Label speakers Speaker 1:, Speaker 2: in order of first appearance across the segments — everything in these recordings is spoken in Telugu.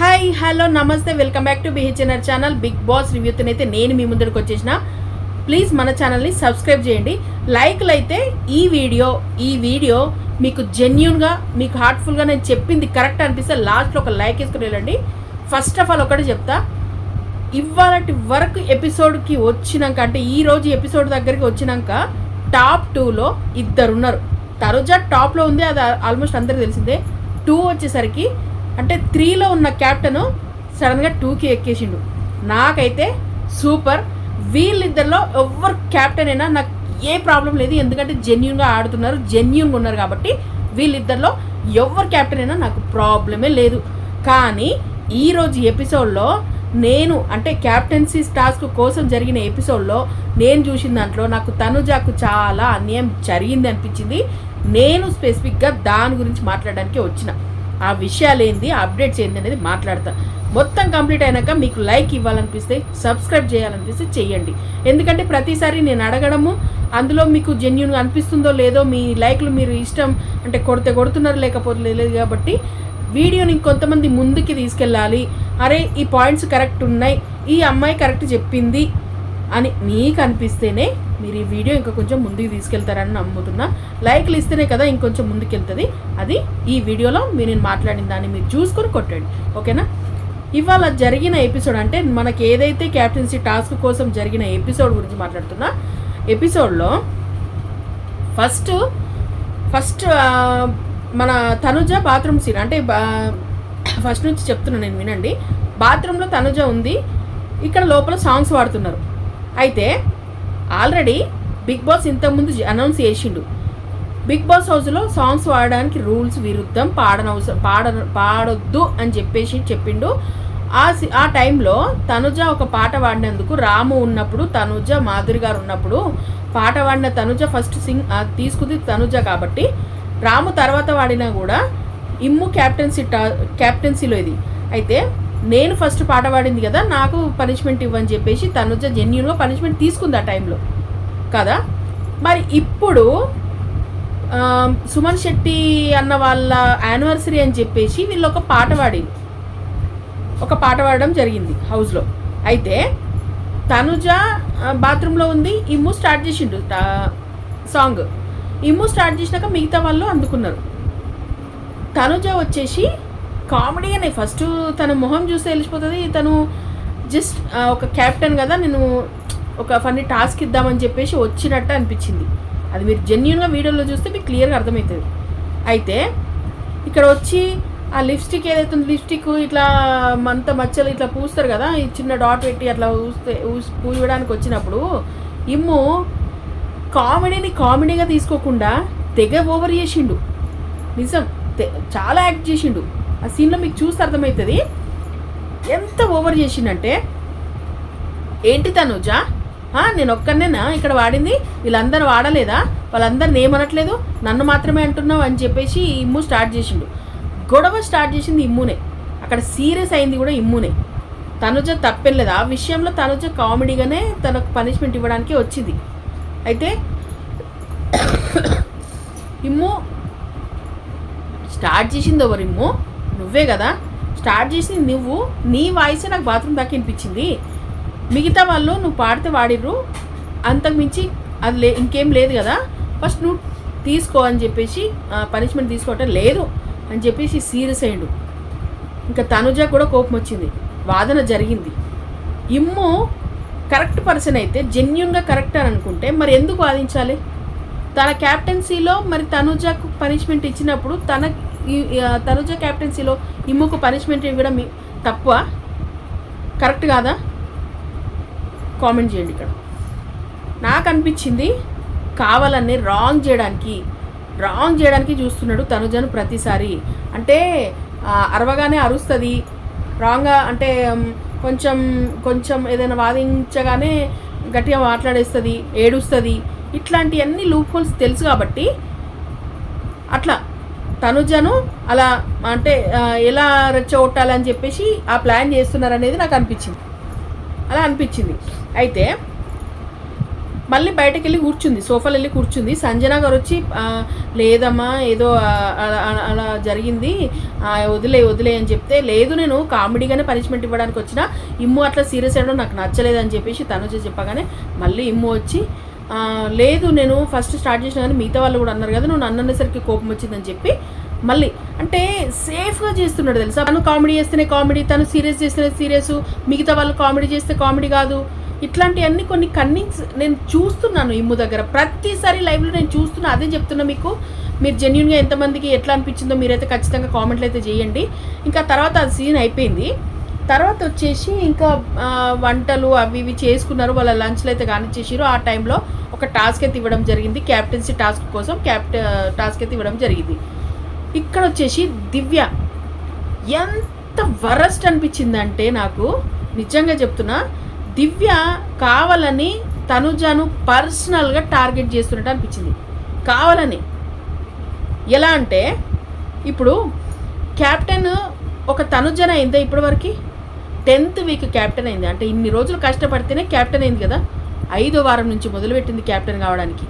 Speaker 1: హాయ్ హలో నమస్తే welcome back to BHNR channel. Big boss రివ్యూతోనైతే నేను మీ ముందరికి వచ్చేసిన. ప్లీజ్ మన ఛానల్ని సబ్స్క్రైబ్ చేయండి. లైక్లు అయితే ఈ వీడియో ఈ వీడియో మీకు జెన్యున్గా మీకు హార్ట్ఫుల్గా నేను చెప్పింది కరెక్ట్ అనిపిస్తే లాస్ట్లో ఒక లైక్ వేసుకుని వెళ్ళండి. ఫస్ట్ ఆఫ్ ఆల్ ఒకటి చెప్తా. ఇవాళటి వరకు ఎపిసోడ్కి వచ్చినాక అంటే ఈ రోజు ఎపిసోడ్ దగ్గరికి వచ్చినాక టాప్ టూలో ఇద్దరు ఉన్నారు తరుజా టాప్లో ఉంది అది ఆల్మోస్ట్ అందరికీ తెలిసిందే. టూ వచ్చేసరికి అంటే త్రీలో ఉన్న క్యాప్టెన్ సడన్గా టూకి ఎక్కేసిండు. నాకైతే సూపర్. వీళ్ళిద్దరిలో ఎవరు క్యాప్టెన్ అయినా నాకు ఏ ప్రాబ్లం లేదు. ఎందుకంటే జెన్యున్గా ఆడుతున్నారు జెన్యున్గా ఉన్నారు కాబట్టి వీళ్ళిద్దరిలో ఎవరు క్యాప్టెన్ అయినా నాకు ప్రాబ్లమే లేదు. కానీ ఈరోజు ఎపిసోడ్లో నేను అంటే క్యాప్టెన్సీ టాస్క్ కోసం జరిగిన ఎపిసోడ్లో నేను చూసిన దాంట్లో నాకు తనుజాకు చాలా అన్యాయం జరిగింది అనిపించింది. నేను స్పెసిఫిక్గా దాని గురించి మాట్లాడడానికి వచ్చిన. ఆ విషయాలు ఏంది అప్డేట్స్ ఏంది అనేది మాట్లాడతా. మొత్తం కంప్లీట్ అయినాక మీకు లైక్ ఇవ్వాలనిపిస్తే సబ్స్క్రైబ్ చేయాలనిపిస్తే చేయండి ఎందుకంటే ప్రతిసారి నేను అడగడము అందులో మీకు జెన్యున్గా అనిపిస్తుందో లేదో మీ లైక్లు మీరు ఇష్టం అంటే కొడితే కొడుతున్నారు లేకపోతే లేదు కాబట్టి వీడియోని కొంతమంది ముందుకి తీసుకెళ్ళాలి. అరే ఈ పాయింట్స్ కరెక్ట్ ఉన్నాయి ఈ అమ్మాయి కరెక్ట్ చెప్పింది అని మీకు అనిపిస్తేనే మీరు ఈ వీడియో ఇంకా కొంచెం ముందుకు తీసుకెళ్తారని నమ్ముతున్నా. లైక్లు ఇస్తేనే కదా ఇంకొంచెం ముందుకు వెళ్తుంది అది ఈ వీడియోలో మీరు నేను మాట్లాడిన దాన్ని మీరు చూసుకొని కొట్టండి. ఓకేనా? ఇవాళ జరిగిన ఎపిసోడ్ అంటే మనకి ఏదైతే క్యాప్టెన్సీ టాస్క్ కోసం జరిగిన ఎపిసోడ్ గురించి మాట్లాడుతున్నా ఎపిసోడ్లో ఫస్ట్ ఫస్ట్ మన తనుజ బాత్రూమ్ సీన్ అంటే ఫస్ట్ నుంచి చెప్తున్నాను నేను వినండి. బాత్రూంలో తనుజ ఉంది. ఇక్కడ లోపల సాంగ్స్ వాడుతున్నారు అయితే ఆల్రెడీ బిగ్ బాస్ ఇంతకుముందు అనౌన్స్ చేసిండు. బిగ్ బాస్ హౌస్లో సాంగ్స్ పాడడానికి రూల్స్ విరుద్ధం పాడనవసరం పాడ పాడొద్దు అని చెప్పేసి చెప్పిండు. ఆ ఆ టైంలో తనుజ ఒక పాట పాడినందుకు రాము ఉన్నప్పుడు తనుజ మాధురి గారు ఉన్నప్పుడు పాట పాడిన తనుజ ఫస్ట్ సింగ్ తీసుకుంది తనుజ కాబట్టి రాము తర్వాత వాడినా కూడా ఇమ్ము క్యాప్టెన్సీ టా క్యాప్టెన్సీలో ఇది. అయితే నేను ఫస్ట్ పాట పాడింది కదా నాకు పనిష్మెంట్ ఇవ్వని చెప్పేసి తను జెన్యున్గా పనిష్మెంట్ తీసుకుంది ఆ టైంలో కదా? మరి ఇప్పుడు సుమన్ శెట్టి అన్న వాళ్ళ యానివర్సరీ అని చెప్పేసి వీళ్ళు ఒక పాట పాడి ఒక పాట పాడడం జరిగింది హౌస్లో అయితే తనుజ బాత్రూంలో ఉంది ఇమ్ము స్టార్ట్ చేసిండు సాంగ్ ఇమ్ము స్టార్ట్ చేసినాక మిగతా వాళ్ళు అందుకున్నారు. తనుజ వచ్చేసి కామెడీ అనే ఫస్ట్ తన మొహం చూస్తే తెలిసిపోతుంది. తను జస్ట్ ఒక క్యాప్టెన్ కదా నేను ఒక ఫన్నీ టాస్క్ ఇద్దామని చెప్పేసి వచ్చినట్టు అనిపించింది. అది మీరు జెన్యున్గా వీడియోలో చూస్తే మీకు క్లియర్గా అర్థమవుతుంది. అయితే ఇక్కడ వచ్చి ఆ లిప్స్టిక్ ఏదైతే లిప్స్టిక్ ఇట్లా మంత మచ్చలు ఇట్లా పూస్తారు కదా ఈ చిన్న డాట్ పెట్టి అట్లా పూస్తే పూయడానికి వచ్చినప్పుడు ఇమ్ము కామెడీని కామెడీగా తీసుకోకుండా తెగ ఓవర్ చేసిండు. నిజం. తె- చాలా యాక్ట్ చేసిండు. ఆ సీన్లో మీకు చూస్తే అర్థమవుతుంది ఎంత ఓవర్ చేసిందంటే ఏంటి తనుజా? నేను ఒక్కనేనా ఇక్కడ వాడింది? వీళ్ళందరూ వాడలేదా? వాళ్ళందరిని ఏమనట్లేదు? నన్ను మాత్రమే అంటున్నావు అని చెప్పేసి ఇమ్ము స్టార్ట్ చేసిండు. గొడవ స్టార్ట్ చేసింది ఇమ్మునే. అక్కడ సీరియస్ అయింది కూడా ఇమ్మునే. తనుజ తప్పెళ్ళలేదు ఆ విషయంలో తనుజ కామెడీగానే తనకు పనిష్మెంట్ ఇవ్వడానికి వచ్చింది. అయితే ఇమ్ము స్టార్ట్ చేసింది ఎవరు ఇమ్ము? నువ్వే కదా? స్టార్ట్ చేసింది నువ్వు. నీ వాయిసే నాకు బాత్రూమ్ దాకా వినిపించింది. మిగతా వాళ్ళు నువ్వు పాడితే వాడిర్రు అంతకు మించి అది లే ఇంకేం లేదు కదా? ఫస్ట్ నువ్వు తీసుకో అని చెప్పేసి పనిష్మెంట్ తీసుకోవటం లేదు అని చెప్పేసి సీరియస్ అయ్యిండు. ఇంకా తనుజ కూడా కోపం వచ్చింది. వాదన జరిగింది. ఇమ్ము కరెక్ట్ పర్సన్ అయితే జెన్యున్గా కరెక్ట్ అని అనుకుంటే మరి ఎందుకు వాదించాలి? తన క్యాప్టెన్సీలో మరి తనుజకు పనిష్మెంట్ ఇచ్చినప్పుడు తన ఈ- తరుజా తనుజ క్యాప్టెన్సీలో ఇమ్ముకు పనిష్మెంట్ ఇవ్వడం తక్కువ? కరెక్ట్ కాదా? కామెంట్ చేయండి ఇక్కడ. నాకు అనిపించింది కావాలని రాంగ్ చేయడానికి రాంగ్ చేయడానికి చూస్తున్నాడు తనుజను ప్రతిసారి. అంటే అరవగానే అరుస్తుంది. రాంగ్గా అంటే కొంచెం కొంచెం ఏదైనా వాదించగానే గట్టిగా మాట్లాడేస్తుంది ఏడుస్తుంది. ఇట్లాంటివన్నీ లూప్ హోల్స్ తెలుసు కాబట్టి అట్లా తనుజను అలా అంటే ఎలా రెచ్చగొట్టాలని చెప్పేసి ఆ ప్లాన్ చేస్తున్నారు అనేది నాకు అనిపించింది. అలా అనిపించింది. అయితే మళ్ళీ బయటకు వెళ్ళి కూర్చుంది సోఫాలో వెళ్ళి కూర్చుంది. సంజన గారు వచ్చి లేదమ్మా ఏదో అలా- అలా- జరిగింది. వదిలే వదిలే అని చెప్తే లేదు నేను కామెడీగానే పనిష్మెంట్ ఇవ్వడానికి వచ్చిన ఇమ్ము అట్లా సీరియస్ అయ్యడం నాకు నచ్చలేదు అని చెప్పేసి తనుజ చెప్పగానే మళ్ళీ ఇమ్ము వచ్చి లేదు నేను ఫస్ట్ స్టార్ట్ చేసిన కానీ మిగతా వాళ్ళు కూడా అన్నారు కదా నువ్వు నన్ను అనేసరికి కోపం వచ్చిందని చెప్పి మళ్ళీ. అంటే సేఫ్గా చేస్తున్నాడు తెలుసా? తను కామెడీ చేస్తేనే కామెడీ తను సీరియస్ చేస్తేనే సీరియస్ మిగతా వాళ్ళు కామెడీ చేస్తే కామెడీ కాదు. ఇట్లాంటివన్నీ కొన్ని కన్నింగ్స్ నేను చూస్తున్నాను ఇమ్ము దగ్గర. ప్రతిసారి లైవ్లో నేను చూస్తున్నా అదే చెప్తున్నా మీకు. మీరు జెన్యున్గా ఎంతమందికి ఎట్లా అనిపించిందో మీరైతే ఖచ్చితంగా కామెంట్లు అయితే చేయండి. ఇంకా తర్వాత అది సీన్ అయిపోయింది. తర్వాత వచ్చేసి ఇంకా వంటలు అవి ఇవి చేసుకున్నారు వాళ్ళ లంచ్లు అయితే కానిచ్చేసారు ఆ టైంలో ఒక టాస్క్ అయితే ఇవ్వడం జరిగింది. క్యాప్టెన్సీ టాస్క్ కోసం క్యాప్ట టాస్క్ అయితే ఇవ్వడం జరిగింది. ఇక్కడ వచ్చేసి దివ్య ఎంత వరస్ట్ అనిపించిందంటే నాకు నిజంగా చెప్తున్నా దివ్య కావాలని తనుజను పర్సనల్గా టార్గెట్ చేస్తున్నట్టు అనిపించింది. కావాలని. ఎలా అంటే ఇప్పుడు క్యాప్టెన్ ఒక తనుజన అయిందా ఇప్పటివరకు? టెన్త్ వీక్ క్యాప్టెన్ అయింది. అంటే ఇన్ని రోజులు కష్టపడితేనే క్యాప్టెన్ అయింది కదా. ఐదో వారం నుంచి మొదలుపెట్టింది క్యాప్టెన్ కావడానికి.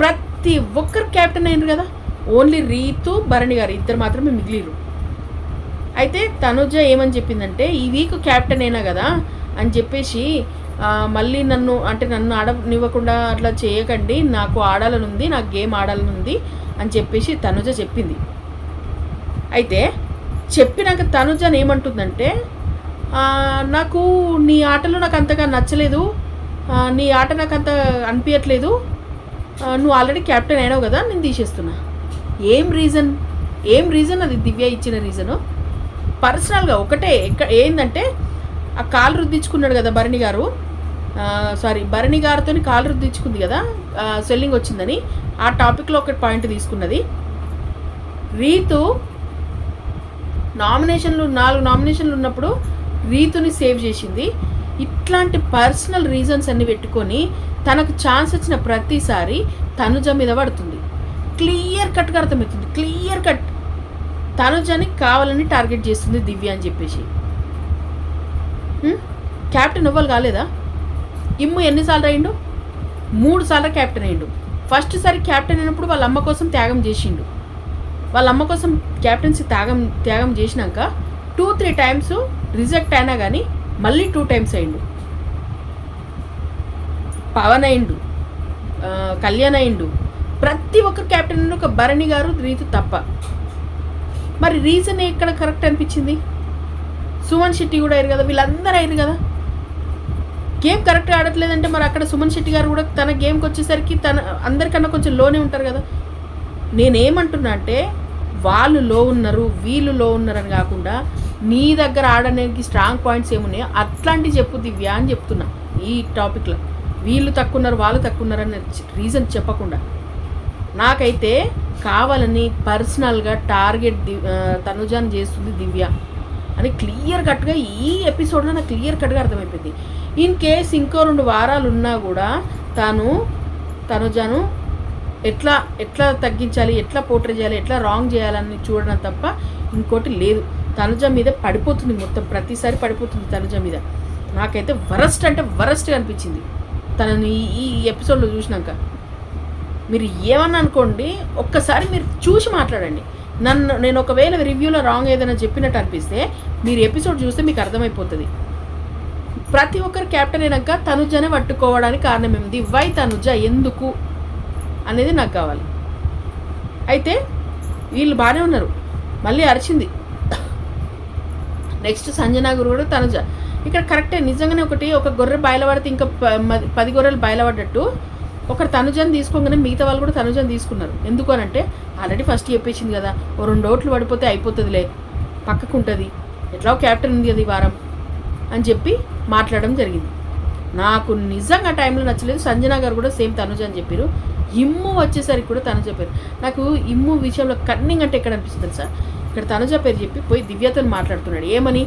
Speaker 1: ప్రతి ఒక్కరు క్యాప్టెన్ అయినారు కదా. ఓన్లీ రీతు భరణి గారు ఇద్దరు మాత్రమే మిగిలిరు అయితే తనుజ ఏమని చెప్పిందంటే ఈ వీక్ క్యాప్టెన్ అయినా కదా అని చెప్పేసి మళ్ళీ నన్ను అంటే నన్ను ఆడనివ్వకుండా అట్లా చేయకండి నాకు ఆడాలనుంది నాకు గేమ్ ఆడాలనుంది అని చెప్పేసి తనుజ చెప్పింది. అయితే చెప్పినాక తనుజ ఏమంటుందంటే నాకు నీ ఆటలో నాకు అంతగా నచ్చలేదు నీ ఆట నాకు అంత అనిపించట్లేదు నువ్వు ఆల్రెడీ క్యాప్టెన్ అయినావు కదా నేను తీసేస్తున్నా. ఏం రీజన్? ఏం రీజన్ అది దివ్య ఇచ్చిన రీజను? పర్సనల్గా ఒకటే ఎక్క ఏంటంటే ఆ కాలు రుద్దించుకున్నాడు కదా భరణి గారు. సారీ భరణి గారితో కాలు రుద్దించుకుంది కదా స్వెల్లింగ్ వచ్చిందని ఆ టాపిక్లో ఒక పాయింట్ తీసుకున్నది. రీతు నామినేషన్లు నాలుగు నామినేషన్లు ఉన్నప్పుడు రీతుని సేవ్ చేసింది. ఇట్లాంటి పర్సనల్ రీజన్స్ అన్ని పెట్టుకొని తనకు ఛాన్స్ వచ్చిన ప్రతిసారి తనుజ మీద పడుతుంది. క్లియర్ కట్గా అర్థమవుతుంది. Clear cut. తనుజని కావాలని టార్గెట్ చేస్తుంది దివ్య అని చెప్పేసి. క్యాప్టెన్ ఇవ్వాలి కాలేదా? ఇమ్ము ఎన్నిసార్లు అయిండు మూడు సార్లు క్యాప్టెన్ అయిండు. ఫస్ట్ సారి క్యాప్టెన్ అయినప్పుడు వాళ్ళ అమ్మ కోసం త్యాగం చేసిండు. వాళ్ళ అమ్మ కోసం క్యాప్టెన్సీ త్యాగం త్యాగం చేసినాక టూ త్రీ టైమ్స్ రిజెక్ట్ అయినా కానీ మళ్ళీ టూ టైమ్స్ అయిండు. పవన్ అయిండు కళ్యాణ్ అయిండు. ప్రతి ఒక్క క్యాప్టెన్ ఒక భరణి గారు రీతి తప్ప. మరి రీజన్ ఎక్కడ కరెక్ట్ అనిపించింది? సుమన్ శెట్టి కూడా అయ్యారు కదా వీళ్ళందరూ అయ్యారు కదా? గేమ్ కరెక్ట్గా ఆడట్లేదంటే మరి అక్కడ సుమన్ శెట్టి గారు కూడా తన గేమ్కి వచ్చేసరికి తన అందరికన్నా కొంచెం లోనే ఉంటారు కదా? నేనేమంటున్నా అంటే వాళ్ళు లో ఉన్నారు వీళ్ళు లో ఉన్నారని కాకుండా నీ దగ్గర ఆడడానికి స్ట్రాంగ్ పాయింట్స్ ఏమున్నాయో అట్లాంటివి చెప్పు దివ్య అని చెప్తున్నా ఈ టాపిక్లో వీళ్ళు తక్కువన్నారు వాళ్ళు తక్కువన్నారు అనే రీజన్ చెప్పకుండా. నాకైతే కావాలని పర్సనల్గా టార్గెట్ ది తనుజాన్ చేస్తుంది దివ్య. అని క్లియర్ కట్గా ఈ ఎపిసోడ్లో నాకు క్లియర్ కట్గా అర్థమైపోయింది. ఇన్ కేస్ ఇంకో రెండు వారాలు ఉన్నా కూడా తాను తనుజాను ఎట్లా ఎట్లా తగ్గించాలి ఎట్లా పోట్రే చేయాలి ఎట్లా రాంగ్ చేయాలని చూడడం తప్ప ఇంకోటి లేదు. తనుజ మీద పడిపోతుంది మొత్తం ప్రతిసారి పడిపోతుంది తనుజ మీద. నాకైతే వరస్ట్ అంటే వరస్ట్ అనిపించింది. తనని ఈ- ఈ ఎపిసోడ్లో చూసినాక. మీరు ఏమన్నా అనుకోండి ఒక్కసారి మీరు చూసి మాట్లాడండి. నన్ను నేను ఒకవేళ రివ్యూలో రాంగ్ ఏదైనా చెప్పినట్టు అనిపిస్తే మీరు ఎపిసోడ్ చూస్తే మీకు అర్థమైపోతుంది. ప్రతి ఒక్కరు క్యాప్టెన్ అయినాక తనుజనే పట్టుకోవడానికి కారణం ఏమిటి? వై తనుజ ఎందుకు అనేది నాకు కావాలి. అయితే వీళ్ళు బాగానే ఉన్నారు. మళ్ళీ అరిచింది. నెక్స్ట్ సంజనా గురు కూడా తనుజ ఇక్కడ కరెక్టే నిజంగానే ఒకటి ఒక గొర్రె బయలుపడితే ఇంకా పది గొర్రెలు బయలుపడ్డట్టు ఒకరు తనుజని తీసుకోగానే మిగతా వాళ్ళు కూడా తనుజని తీసుకున్నారు. ఎందుకు అని అంటే ఆల్రెడీ ఫస్ట్ చెప్పేసింది కదా ఓ రెండు ఓట్లు పడిపోతే అయిపోతుందిలే పక్కకు ఉంటుంది ఎట్లా క్యాప్టెన్ ఉంది అది వారం అని చెప్పి మాట్లాడడం జరిగింది. నాకు నిజంగా ఆ టైంలో నచ్చలేదు సంజన గారు కూడా సేమ్ తనుజ అని చెప్పారు. ఇమ్ము వచ్చేసరికి కూడా తను చెప్పారు. నాకు ఇమ్ము విషయంలో కన్నింగ్ అంటే ఎక్కడ అనిపిస్తుంది సార్ ఇక్కడ తనుజ పేరు చెప్పి పోయి దివ్యతో మాట్లాడుతున్నాడు. ఏమని?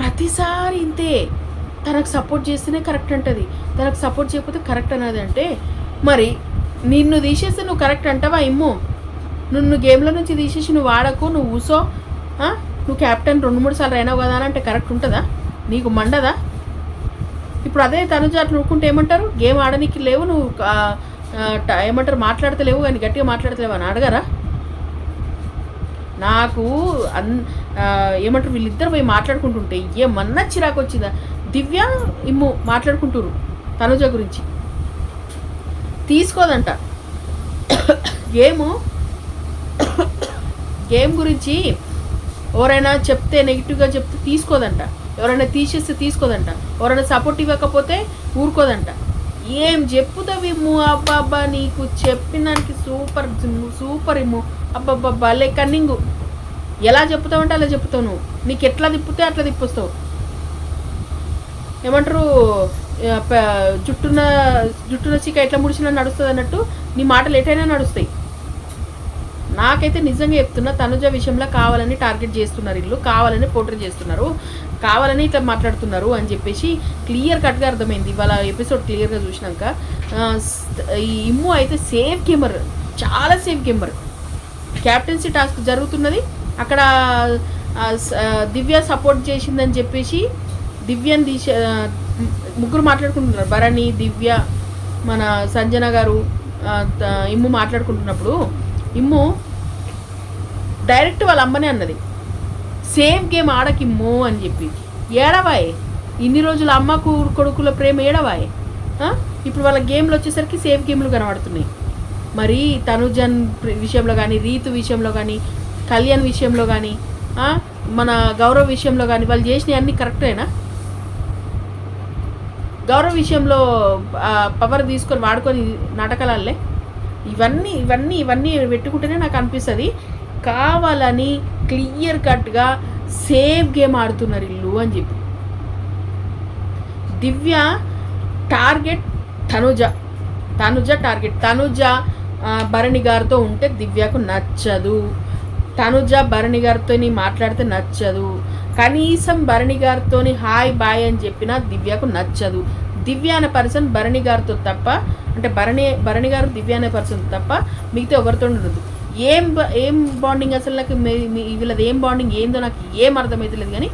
Speaker 1: ప్రతిసారి ఇంతే. తనకు సపోర్ట్ చేస్తేనే కరెక్ట్ అంటది. తనకు సపోర్ట్ చేయకపోతే కరెక్ట్ అన్నది అంటే మరి నిన్ను తీసేస్తే నువ్వు కరెక్ట్ అంటావా ఇమ్ము? నిన్ను గేమ్లో నుంచి తీసేసి నువ్వు ఆడకు నువ్వు ఊసో? నువ్వు క్యాప్టెన్ రెండు మూడు సార్లు అయినావు కదా అని అంటే కరెక్ట్ ఉంటుందా? నీకు మండదా? ఇప్పుడు అదే తనుజ అట్లా నువ్వుకుంటే ఏమంటారు? గేమ్ ఆడనీకి లేవు నువ్వు ఏమంటారు? మాట్లాడతలేవు కానీ గట్టిగా మాట్లాడతలేవు అని అడగరా? నాకు అన్ ఏమంటారు వీళ్ళిద్దరు పోయి మాట్లాడుకుంటుంటే ఏమన్నా చిరాకు వచ్చిందా దివ్య ఇమ్ము మాట్లాడుకుంటురు తనుజ గురించి. తీసుకోదంట. గేము గేమ్ గురించి? ఎవరైనా చెప్తే నెగిటివ్గా చెప్తే తీసుకోదంట. ఎవరైనా తీసేస్తే తీసుకోదంట. ఎవరైనా సపోర్ట్ ఇవ్వకపోతే ఊరుకోదంట. ఏం చెప్పుతావు ఇమ్ము? అబ్బాబ్బా నీకు చెప్పినానికి సూపర్ సూపర్ ఇమ్ము. అబ్బాబ్బా భలే కన్నింగు. ఎలా చెప్తావంటే అలా చెప్తావు నువ్వు. నీకు ఎట్లా తిప్పితే అట్లా తిప్పొస్తావు. ఏమంటారు? జుట్టున జుట్టున చిక్క ఎట్లా ముడిచినా నడుస్తుంది అన్నట్టు నీ మాటలు ఎటైనా నడుస్తాయి. నాకైతే నిజంగా చెప్తున్నా తనుజ విషయంలో కావాలని టార్గెట్ చేస్తున్నారు ఇల్లు కావాలని పోటర్ చేస్తున్నారు కావాలని ఇట్లా మాట్లాడుతున్నారు అని చెప్పేసి క్లియర్ కట్గా అర్థమైంది. ఇవాళ ఎపిసోడ్ క్లియర్గా చూసినాక ఈ ఇమ్ము అయితే సేఫ్ గేమర్ చాలా సేఫ్ గేమర్. క్యాప్టెన్సీ టాస్క్ జరుగుతున్నది. అక్కడ స- దివ్య సపోర్ట్ చేసిందని చెప్పేసి దివ్యని తీసే ముగ్గురు మాట్లాడుకుంటున్నారు. భరణి దివ్య మన సంజన గారు ఇమ్ము మాట్లాడుకుంటున్నప్పుడు ఇమ్ము డైరెక్ట్ వాళ్ళ అమ్మనే అన్నది. సేమ్ గేమ్ ఆడకి మో అని చెప్పి. ఏడవాయ్? ఇన్ని రోజులు అమ్మకు కొడుకుల ప్రేమ ఏడవాయ్? ఇప్పుడు వాళ్ళ గేమ్లు వచ్చేసరికి సేమ్ గేమ్లు కనబడుతున్నాయి. మరి తనుజన్ విషయంలో కానీ రీతు విషయంలో కానీ కళ్యాణ్ విషయంలో కానీ మన గౌరవ్ విషయంలో కానీ వాళ్ళు చేసినవి అన్నీ కరెక్టేనా? గౌరవ్ విషయంలో పవర్ తీసుకొని వాడుకొని నాటకాలే ఇవన్నీ ఇవన్నీ ఇవన్నీ పెట్టుకుంటేనే నాకు అనిపిస్తుంది. కావాలని క్లియర్ కట్గా సేఫ్ గేమ్ ఆడుతున్నారు ఇల్లు అని చెప్పి. దివ్య టార్గెట్ తనుజ. తనుజ టార్గెట్. తనుజ భరణి గారితో ఉంటే దివ్యకు నచ్చదు. తనుజ భరణి గారితో మాట్లాడితే నచ్చదు. కనీసం భరణి గారితో హాయ్ బాయ్ అని చెప్పినా దివ్యకు నచ్చదు. దివ్య అనే పర్సన్ భరణి గారితో తప్ప అంటే భరణి భరణి గారు దివ్య అనే పర్సన్ తప్ప మిగతా ఎవరితో ఉండదు. ఏం ఏం బాండింగ్ అసలు నాకు వీళ్ళది ఏం బాండింగ్ ఏందో నాకు ఏం అర్థమవుతలేదు కానీ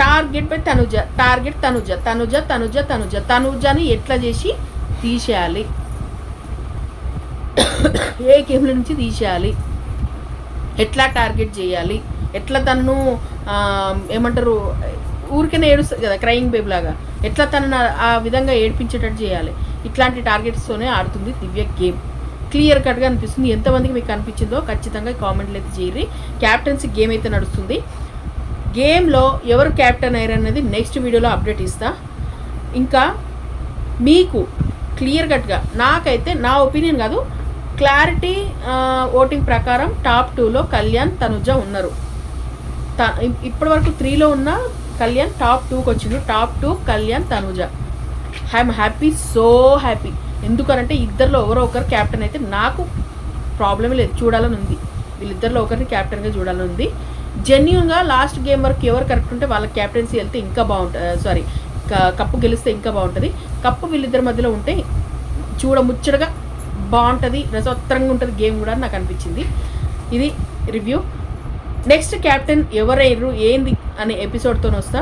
Speaker 1: టార్గెట్ పై తనుజ టార్గెట్ తనుజ తనుజ తనుజ తనుజ తనుజని ఎట్లా చేసి తీసేయాలి? ఏ గేమ్ల నుంచి తీసేయాలి? ఎట్లా టార్గెట్ చేయాలి? ఎట్లా తనను ఏమంటారు ఊరికనే ఏడుస్తుంది కదా క్రయింగ్ బేబ్ లాగా. ఎట్లా తనను ఆ విధంగా ఏడిపించేటట్టు చేయాలి? ఇట్లాంటి టార్గెట్స్తోనే ఆడుతుంది దివ్య గేమ్. క్లియర్ కట్గా అనిపిస్తుంది. ఎంతమందికి మీకు అనిపించిందో ఖచ్చితంగా కామెంట్లు అయితే చేయరి క్యాప్టెన్సీ గేమ్ అయితే నడుస్తుంది. గేమ్లో ఎవరు క్యాప్టెన్ అయ్యారు అనేది నెక్స్ట్ వీడియోలో అప్డేట్ ఇస్తా. ఇంకా మీకు క్లియర్ కట్గా నాకైతే నా ఒపీనియన్ కాదు క్లారిటీ ఓటింగ్ ప్రకారం టాప్ టూలో కళ్యాణ్ తనుజ ఉన్నారు. త ఇప్పటి వరకు త్రీలో ఉన్న కళ్యాణ్ టాప్ టూకి వచ్చిండు. Top two Kalyan Tanuja. I'm happy so happy ఎందుకనంటే ఇద్దరిలో ఎవరో ఒకరు క్యాప్టెన్ అయితే నాకు ప్రాబ్లమే లేదు చూడాలని ఉంది. వీళ్ళిద్దరిలో ఒకరిని క్యాప్టెన్గా చూడాలని ఉంది. జెన్యున్గా లాస్ట్ గేమ్ వరకు ఎవరు కరెక్ట్ ఉంటే వాళ్ళ క్యాప్టెన్సీ వెళ్తే ఇంకా బాగుంటుంది సారీ కప్పు గెలిస్తే ఇంకా బాగుంటుంది. కప్పు వీళ్ళిద్దరి మధ్యలో ఉంటే చూడముచ్చటగా బాగుంటుంది రసోత్తరంగా ఉంటుంది గేమ్ కూడా నాకు అనిపించింది. ఇది రివ్యూ నెక్స్ట్ క్యాప్టెన్ ఎవరయ్యారు ఏంది అనే ఎపిసోడ్తో వస్తా.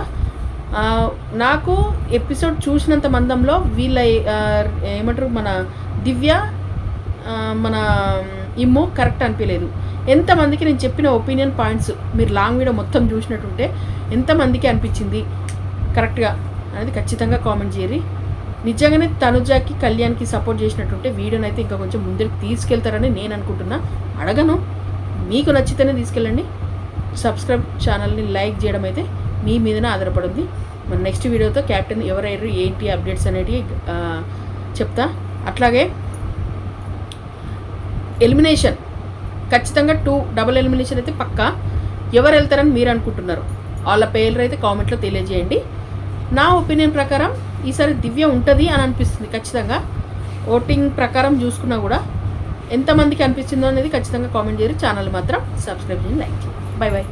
Speaker 1: నాకు ఎపిసోడ్ చూసినంత మందంలో వీళ్ళ ఏమంటారు మన దివ్య మన ఇమ్ము కరెక్ట్ అనిపించలేదు ఎంతమందికి నేను చెప్పిన ఒపీనియన్ పాయింట్స్ మీరు లాంగ్ వీడియో మొత్తం చూసినట్టుంటే ఎంతమందికి అనిపించింది? కరెక్ట్గా అనేది ఖచ్చితంగా కామెంట్ చేయరి నిజంగానే తనుజాకి కళ్యాణ్కి సపోర్ట్ చేసినట్టుంటే వీడియోని అయితే ఇంకా కొంచెం ముందరికి తీసుకెళ్తారని నేను అనుకుంటున్నా. అడగను. మీకు నచ్చితేనే తీసుకెళ్ళండి. సబ్స్క్రైబ్ ఛానల్ని లైక్ చేయడం అయితే మీ మీదనే ఆధారపడుంది మన నెక్స్ట్ వీడియోతో క్యాప్టెన్ ఎవరయ్యారు ఏంటి అప్డేట్స్ అనేటివి చెప్తా. అట్లాగే ఎలిమినేషన్ ఖచ్చితంగా టూ డబుల్ ఎలిమినేషన్ అయితే పక్కా. ఎవరు వెళ్తారని మీరు అనుకుంటున్నారు. వాళ్ళ పేర్లు అయితే కామెంట్లో తెలియజేయండి. నా ఒపీనియన్ ప్రకారం ఈసారి దివ్య ఉంటుంది అని అనిపిస్తుంది ఖచ్చితంగా. ఓటింగ్ ప్రకారం చూసుకున్నా కూడా ఎంతమందికి అనిపిస్తుందో అనేది ఖచ్చితంగా కామెంట్ చేయరు. ఛానల్ మాత్రం సబ్స్క్రైబ్ చేయండి లైక్ చేయండి. Bye bye